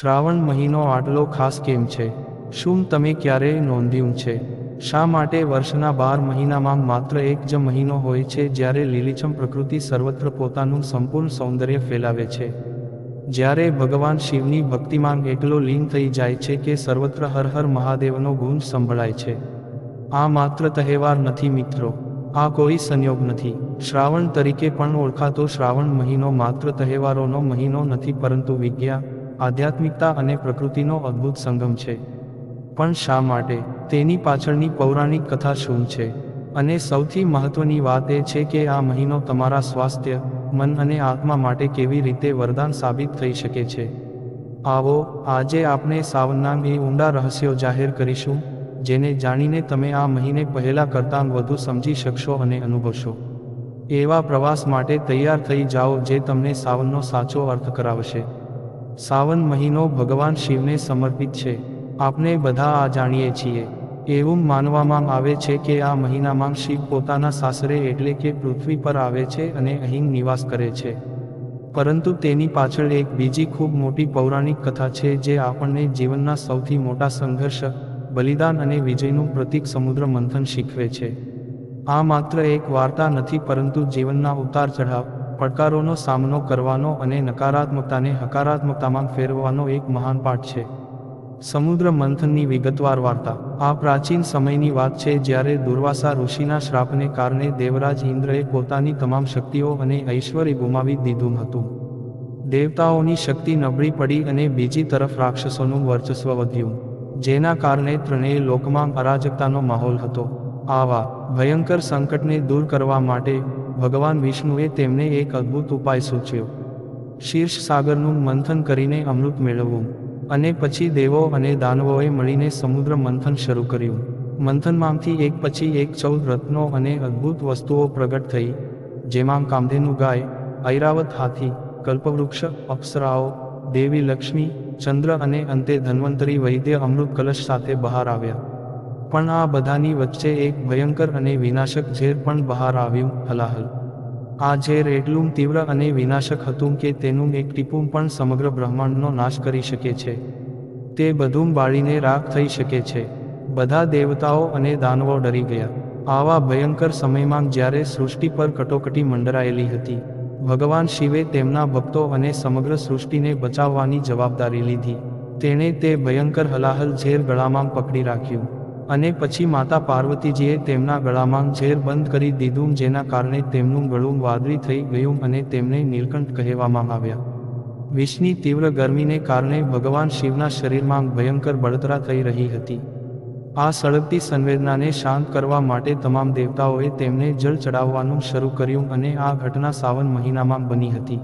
શ્રાવણ મહિનો આટલો ખાસ કેમ છે? શું તમે ક્યારેય નોંધ્યું છે? શા માટે વર્ષના બાર મહિનામાં માત્ર એક જ મહિનો હોય છે જ્યારે લીલીછમ પ્રકૃતિ સર્વત્ર પોતાનું સંપૂર્ણ સૌંદર્ય ફેલાવે છે? જ્યારે ભગવાન શિવની ભક્તિમાં એકલો લીન થઈ જાય છે કે સર્વત્ર હર હર મહાદેવનો ગુંજ સંભળાય છે. આ માત્ર તહેવાર નથી મિત્રો. આ કોઈ સંયોગ નથી. શ્રાવણ તરીકે પણ ઓળખાતો શ્રાવણ મહિનો માત્ર તહેવારોનો મહિનો નથી પરંતુ વિજ્ઞા આધ્યાત્મિકતા અને પ્રકૃતિનો અદ્ભુત સંગમ છે. પણ શા માટે? તેની પાછળની પૌરાણિક કથા શું છે? અને સૌથી મહત્વની વાત એ છે કે આ મહિનો તમારા સ્વાસ્થ્ય, મન અને આત્મા માટે કેવી રીતે વરદાન સાબિત થઈ શકે છે. આવો, આજે આપણે સાવનના એ ઊંડા રહસ્યો જાહેર કરીશું, જેને જાણીને તમે આ મહિને પહેલા કરતાં વધુ સમજી શકશો અને અનુભવશો. એવા પ્રવાસ માટે તૈયાર થઈ જાઓ જે તમને સાવનનો સાચો અર્થ કરાવશે. સાવન મહિનો ભગવાન શિવને સમર્પિત છે. આપણે બધા આ જાણીએ છીએ. એવું માનવામાં આવે છે કે આ મહિનામાં શિવ પોતાના સાસરે એટલે કે પૃથ્વી પર આવે છે અને અહીં નિવાસ કરે છે. પરંતુ તેની પાછળ એક બીજી ખૂબ મોટી પૌરાણિક કથા છે જે આપણને જીવનના સૌથી મોટા સંઘર્ષ, બલિદાન અને વિજયનું પ્રતીક સમુદ્ર મંથન શીખવે છે. આ માત્ર એક વાર્તા નથી પરંતુ જીવનના ઉતાર ચઢાવ પડકારોનો સામનો કરવાનો અને નકારાત્મકતાને હકારાત્મકતામાં ફેરવવાનો એક મહાન પાઠ છે. સમુદ્ર મંથનની વિગતવાર વાર્તા. આ પ્રાચીન સમયની વાત છે જ્યારે દુર્વાસા ઋષિના શ્રાપને કારણે દેવરાજ ઇન્દ્રએ પોતાની તમામ શક્તિઓ અને ઐશ્વર્ય ગુમાવી દીધું હતું. દેવતાઓની શક્તિ નબળી પડી અને બીજી તરફ રાક્ષસોનું વર્ચસ્વ વધ્યું. જેના કારણે ત્રણેય લોકમાં અરાજકતાનો માહોલ હતો. આવા ભયંકર સંકટને દૂર કરવા માટે ભગવાન વિષ્ણુએ તેમને એક અદ્ભુત ઉપાય સૂચ્યો. શીર્ષ સાગરનું મંથન કરીને અમૃત મેળવવું અને પછી દેવો અને દાનવોએ મળીને સમુદ્ર મંથન શરૂ કર્યું. મંથનમાંથી એક પછી એક ચૌદ રત્નો અને અદ્ભુત વસ્તુઓ પ્રગટ થઈ, જેમાં કામધેનુ ગાય, ઐરાવત હાથી, કલ્પવૃક્ષ, અપ્સરાઓ, દેવી લક્ષ્મી, ચંદ્ર અને અંતે ધન્વંતરી વૈદ્ય અમૃત કલશ સાથે બહાર આવ્યા. પણ આ બધાની વચ્ચે એક ભયંકર અને વિનાશક ઝેર પણ બહાર આવ્યું, હલાહલ. આ ઝેર એટલું તીવ્ર અને વિનાશક હતું કે તેનું એક ટીપું પણ સમગ્ર બ્રહ્માંડનો નાશ કરી શકે છે. તે બધું બાળીને રાખ થઈ શકે છે. બધા દેવતાઓ અને દાનવો ડરી ગયા. આવા ભયંકર સમયમાં જ્યારે સૃષ્ટિ પર કટોકટી મંડરાયેલી હતી, ભગવાન શિવે તેમના ભક્તો અને સમગ્ર સૃષ્ટિને બચાવવાની જવાબદારી લીધી. તેણે તે ભયંકર હલાહલ ઝેર ગળામાં પકડી રાખ્યું. અને પછી માતા પાર્વતીજીએ તેમના ગળામાં ઝેર બંધ કરી દીધું, જેના કારણે તેમનું ગળું વાદળી થઈ ગયું અને તેમને નીલકંઠ કહેવામાં આવ્યા. વિષની તીવ્ર ગરમીને કારણે ભગવાન શિવના શરીરમાં ભયંકર બળતરા થઈ રહી હતી. આ સળગતી સંવેદનાને શાંત કરવા માટે તમામ દેવતાઓએ તેમને જળ ચડાવવાનું શરૂ કર્યું અને આ ઘટના સાવન મહિનામાં બની હતી.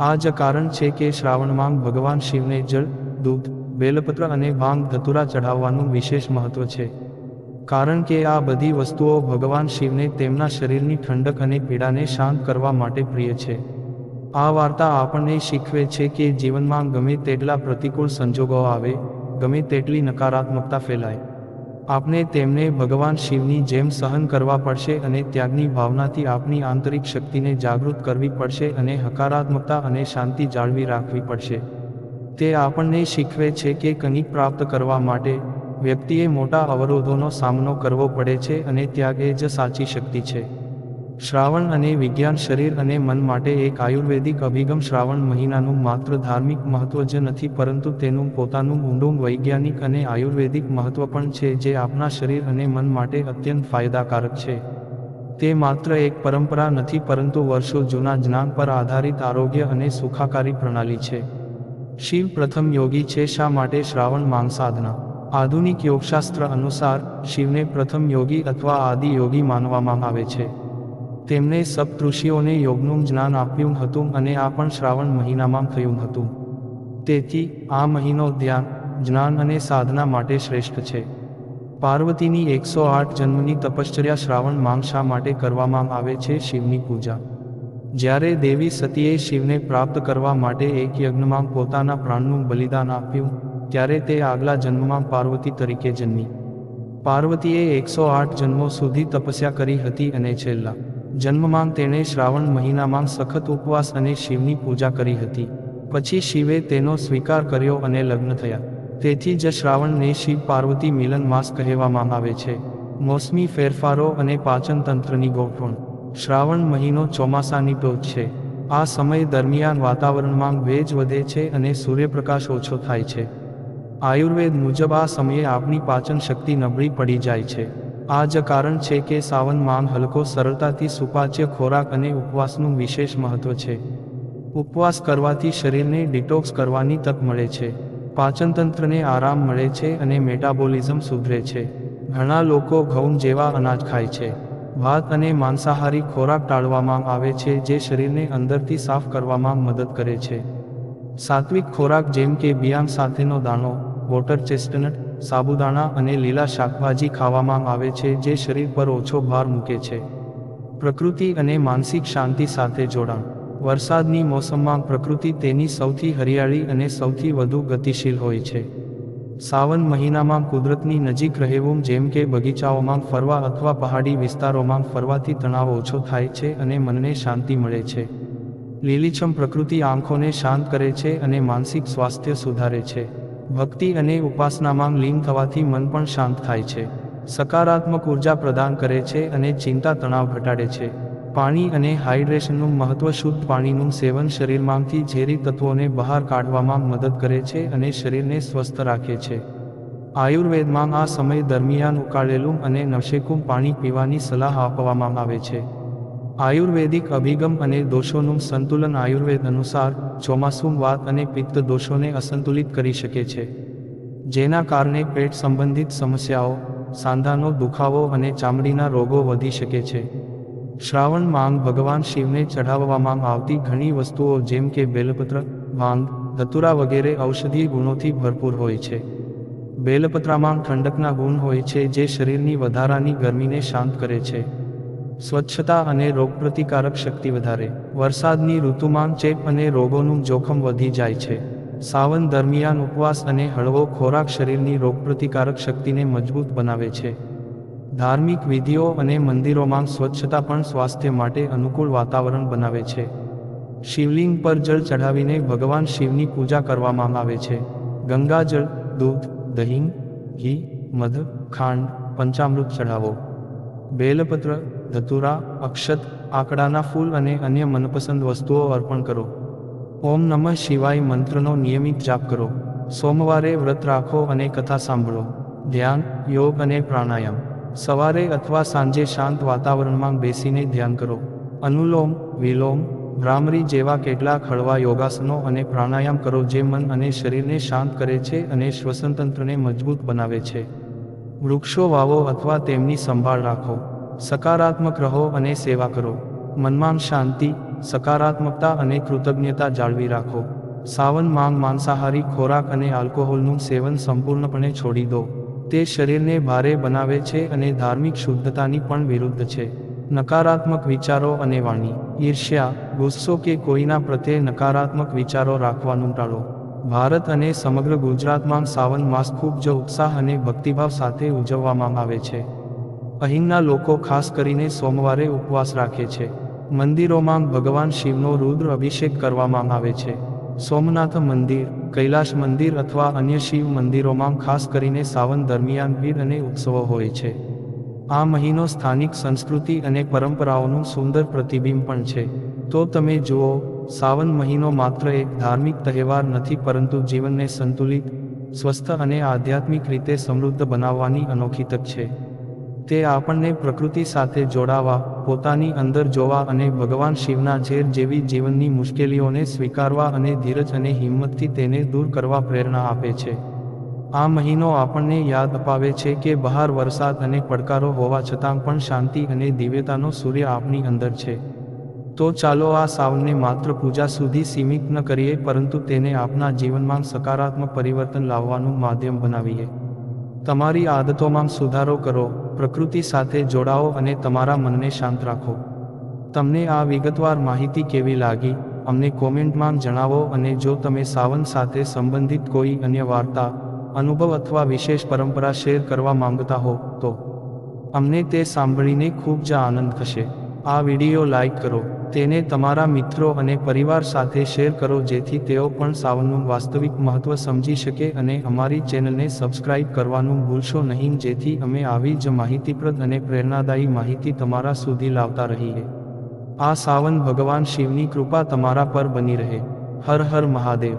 આ જ કારણ છે કે શ્રાવણમાં ભગવાન શિવને જળ, દૂધ બેલપત્ર અને ભાંગ ધતુરા ચઢાવવાનું વિશેષ મહત્વ છે. કારણ કે આ બધી વસ્તુઓ ભગવાન શિવને તેમના શરીરની ઠંડક અને પીડાને શાંત કરવા માટે પ્રિય છે. આ વાર્તા આપણને શીખવે છે કે જીવનમાં ગમે તેટલા પ્રતિકૂળ સંજોગો આવે, ગમે તેટલી નકારાત્મકતા ફેલાય. આપણે તેમને ભગવાન શિવની જેમ સહન કરવા પડશે અને ત્યાગની ભાવનાથી આપણી આંતરિક શક્તિને જાગૃત કરવી પડશે અને હકારાત્મકતા અને શાંતિ જાળવી રાખવી પડશે. તે આપણને શીખવે છે કે કંઈક પ્રાપ્ત કરવા માટે વ્યક્તિએ મોટા અવરોધોનો સામનો કરવો પડે છે અને ત્યાગ એ જ સાચી શક્તિ છે. શ્રાવણ અને વિજ્ઞાન શરીર અને મન માટે એક આયુર્વેદિક અભિગમ શ્રાવણ મહિનાનું માત્ર ધાર્મિક મહત્વ જ નથી, પરંતુ તેનું પોતાનું ઊંડું વૈજ્ઞાનિક અને આયુર્વેદિક મહત્વ પણ છે જે આપણા શરીર અને મન માટે અત્યંત ફાયદાકારક છે. તે માત્ર એક પરંપરા નથી, પરંતુ વર્ષો જૂના જ્ઞાન પર આધારિત આરોગ્ય અને સુખાકારી પ્રણાલી છે. શિવ પ્રથમ યોગી છે, શા માટે શ્રાવણ માંગ સાધના આધુનિક યોગશાસ્ત્ર અનુસાર, શિવને પ્રથમ યોગી અથવા આદિ યોગી માનવામાં આવે છે. તેમણે સપ્તઋષિઓને યોગનું જ્ઞાન આપ્યું હતું અને આ પણ શ્રાવણ મહિનામાં થયું હતું. તેથી, આ મહિનો ધ્યાન, જ્ઞાન અને સાધના માટે શ્રેષ્ઠ છે. પાર્વતીની એકસો આઠ જન્મની તપશ્ચર્યા શ્રાવણ માંગ શા માટે કરવામાં આવે છે, શિવની પૂજા. જ્યારે દેવી સતીએ શિવને પ્રાપ્ત કરવા માટે એક યજ્ઞમાં પોતાના પ્રાણનું બલિદાન આપ્યું, ત્યારે તે આગલા જન્મમાં પાર્વતી તરીકે જન્મી. પાર્વતીએ એકસો આઠ જન્મો સુધી તપસ્યા કરી હતી અને છેલ્લા જન્મમાં તેણે શ્રાવણ મહિનામાં સખત ઉપવાસ અને શિવની પૂજા કરી હતી. પછી શિવે તેનો સ્વીકાર કર્યો અને લગ્ન થયા. તેથી જ શ્રાવણને શિવ પાર્વતી મિલન માસ કહેવામાં આવે છે. મોસમી ફેરફારો અને પાચનતંત્રની ગોઠવણ. શ્રાવણ મહિનો ચોમાસાની ટોચ છે. આ સમય દરમિયાન વાતાવરણમાં ભેજ વધે છે અને સૂર્યપ્રકાશ ઓછો થાય છે. આયુર્વેદ મુજબ આ સમયે આપણી પાચન શક્તિ નબળી પડી જાય છે. આ જ કારણ છે કે સાવન માંગ હલકો સરળતાથી સુપાચ્ય ખોરાક અને ઉપવાસનું વિશેષ મહત્વ છે. ઉપવાસ કરવાથી શરીરને ડિટોક્સ કરવાની તક મળે છે. પાચનતંત્રને આરામ મળે છે અને મેટાબોલિઝમ સુધરે છે. ઘણા લોકો ઘઉં જેવા અનાજ ખાય છે. ભાત અને માંસાહારી ખોરાક ટાળવામાં આવે છે જે શરીરને અંદરથી સાફ કરવામાં મદદ કરે છે. સાત્વિક ખોરાક જેમ કે બિયામ સાથેનો દાણો, વોટર ચેસ્ટનટ, સાબુદાણા અને લીલા શાકભાજી ખાવામાં આવે છે જે શરીર પર ઓછો ભાર મૂકે છે. પ્રકૃતિ અને માનસિક શાંતિ સાથે જોડાણ. વરસાદની મોસમમાં પ્રકૃતિ તેની સૌથી હરિયાળી અને સૌથી વધુ ગતિશીલ હોય છે. સાવન મહિનામાં કુદરતની નજીક રહેવું જેમ કે બગીચાઓમાં ફરવા અથવા પહાડી વિસ્તારોમાં ફરવાથી તણાવ ઓછો થાય છે અને મનને શાંતિ મળે છે. લીલીછમ પ્રકૃતિ આંખોને શાંત કરે છે અને માનસિક સ્વાસ્થ્ય સુધારે છે. ભક્તિ અને ઉપાસનામાં લીન થવાથી મન પણ શાંત થાય છે. સકારાત્મક ઊર્જા પ્રદાન કરે છે અને ચિંતા તણાવ ઘટાડે છે. પાણી અને હાઇડ્રેશનનું મહત્વ શુદ્ધ પાણીનું સેવન શરીરમાંથી ઝેરી તત્વોને બહાર કાઢવામાં મદદ કરે છે અને શરીરને સ્વસ્થ રાખે છે. આયુર્વેદમાં આ સમય દરમિયાન ઉકાળેલું અને નવશેકું પાણી પીવાની સલાહ આપવામાં આવે છે. આયુર્વેદિક અભિગમ અને દોષોનું સંતુલન આયુર્વેદ અનુસાર ચોમાસું વાત અને પિત્ત દોષોને અસંતુલિત કરી શકે છે. જેના કારણે પેટ સંબંધિત સમસ્યાઓ, સાંધાનો દુખાવો અને ચામડીના રોગો વધી શકે છે. શ્રાવણ માંગ ભગવાન શિવને ચઢાવવામાં આવતી ઘણી વસ્તુઓ જેમ કે બેલપત્ર ભાંગ ધતુરા વગેરે ઔષધીય ગુણોથી ભરપૂર હોય છે. બેલપત્રામાં ઠંડકના ગુણ હોય છે જે શરીરની વધારાની ગરમીને શાંત કરે છે. સ્વચ્છતા અને રોગપ્રતિકારક શક્તિ વધારે. વરસાદની ઋતુમાં ચેપ અને રોગોનું જોખમ વધી જાય છે. સાવન દરમિયાન ઉપવાસ અને હળવો ખોરાક શરીરની રોગપ્રતિકારક શક્તિને મજબૂત બનાવે છે. ધાર્મિક વિધિઓ અને મંદિરોમાં સ્વચ્છતા પણ સ્વાસ્થ્ય માટે અનુકૂળ વાતાવરણ બનાવે છે. શિવલિંગ પર જળ ચઢાવીને ભગવાન શિવની પૂજા કરવામાં આવે છે. ગંગાજળ, દૂધ, દહીં, ઘી, મધ, ખાંડ, પંચામૃત ચઢાવો. બેલપત્ર, ધતુરા, અક્ષત, આકડાના ફૂલ અને અન્ય મનપસંદ વસ્તુઓ અર્પણ કરો. ઓમ નમઃ શિવાય મંત્રનો નિયમિત જાપ કરો. સોમવારે વ્રત રાખો અને કથા સાંભળો. ધ્યાન, યોગ અને પ્રાણાયામ. સવારે અથવા સાંજે શાંત વાતાવરણમાં બેસીને ધ્યાન કરો. અનુલોમ, વિલોમ, ભ્રામરી જેવા કેટલાક હળવા યોગાસનો અને પ્રાણાયામ કરો જે મન અને શરીરને શાંત કરે છે અને શ્વસનતંત્રને મજબૂત બનાવે છે. વૃક્ષો વાવો અથવા તેમની સંભાળ રાખો. સકારાત્મક રહો અને સેવા કરો. મનમાં શાંતિ, સકારાત્મકતા અને કૃતજ્ઞતા જાળવી રાખો. સાવન માંગ, માંસાહારી ખોરાક અને આલ્કોહોલનું સેવન સંપૂર્ણપણે છોડી દો. તે શરીરને ભારે બનાવે છે અને ધાર્મિક શુદ્ધતાની પણ વિરુદ્ધ છે. નકારાત્મક વિચારો અને વાણી. ઈર્ષ્યા, ગુસ્સો કે કોઈના પ્રત્યે નકારાત્મક વિચારો રાખવાનું ટાળો. ભારત અને સમગ્ર ગુજરાતમાં સાવન માસ ખૂબ જ ઉત્સાહ અને ભક્તિભાવ સાથે ઉજવવામાં આવે છે. અહીંના લોકો ખાસ કરીને સોમવારે ઉપવાસ રાખે છે. મંદિરોમાં ભગવાન શિવનો રુદ્ર અભિષેક કરવામાં આવે છે. સોમનાથ મંદિર, કૈલાશ મંદિર અથવા અન્ય શિવ મંદિરોમાં ખાસ કરીને સાવન દરમિયાન ભીડ અને ઉત્સવો હોય છે. આ મહિનો સ્થાનિક સંસ્કૃતિ અને પરંપરાઓનું સુંદર પ્રતિબિંબ પણ છે. તો તમે જુઓ, સાવન મહિનો માત્ર એક ધાર્મિક તહેવાર નથી પરંતુ જીવનને સંતુલિત, સ્વસ્થ અને આધ્યાત્મિક રીતે સમૃદ્ધ બનાવવાની અનોખી તક છે. તે આપણને પ્રકૃતિ સાથે જોડાવા, પોતાની અંદર જોવા અને ભગવાન શિવના ઝેર જેવી જીવનની મુશ્કેલીઓને સ્વીકારવા અને ધીરજ અને હિંમતથી તેને દૂર કરવા પ્રેરણા આપે છે. આ મહિનો આપણને યાદ અપાવે છે કે બહાર વરસાદ અને પડકારો હોવા છતાં પણ શાંતિ અને દિવ્યતાનો સૂર્ય આપની અંદર છે. તો ચાલો આ સાવનને માત્ર પૂજા સુધી સીમિત ન કરીએ પરંતુ તેને આપના જીવનમાં સકારાત્મક પરિવર્તન લાવવાનું માધ્યમ બનાવીએ. તમારી આદતોમાં સુધારો કરો પ્રકૃતિ સાથે જોડાઓ અને તમારા મનને શાંત રાખો. તમને આ વિગતવાર માહિતી કેવી લાગી, અમને કોમેન્ટમાં જણાવો અને જો તમે સાવન સાથે સંબંધિત કોઈ અન્ય વાર્તા, અનુભવ અથવા વિશેષ પરંપરા શેર કરવા માંગતા હો, તો અમને તે સાંભળીને ખૂબ જ આનંદ થશે. આ વિડિયો લાઇક કરો, તેને તમારા મિત્રો અને પરિવાર સાથે શેર કરો જેથી તેઓ પણ સાવનનું વાસ્તવિક મહત્વ સમજી શકે અને અમારી ચેનલને સબસ્ક્રાઇબ કરવાનું ભૂલશો નહીં જેથી અમે આવી જ માહિતીપ્રદ અને પ્રેરણાદાયી માહિતી તમારા સુધી લાવતા રહીએ. આ સાવન ભગવાન શિવની કૃપા તમારા પર બની રહે. હર હર મહાદેવ.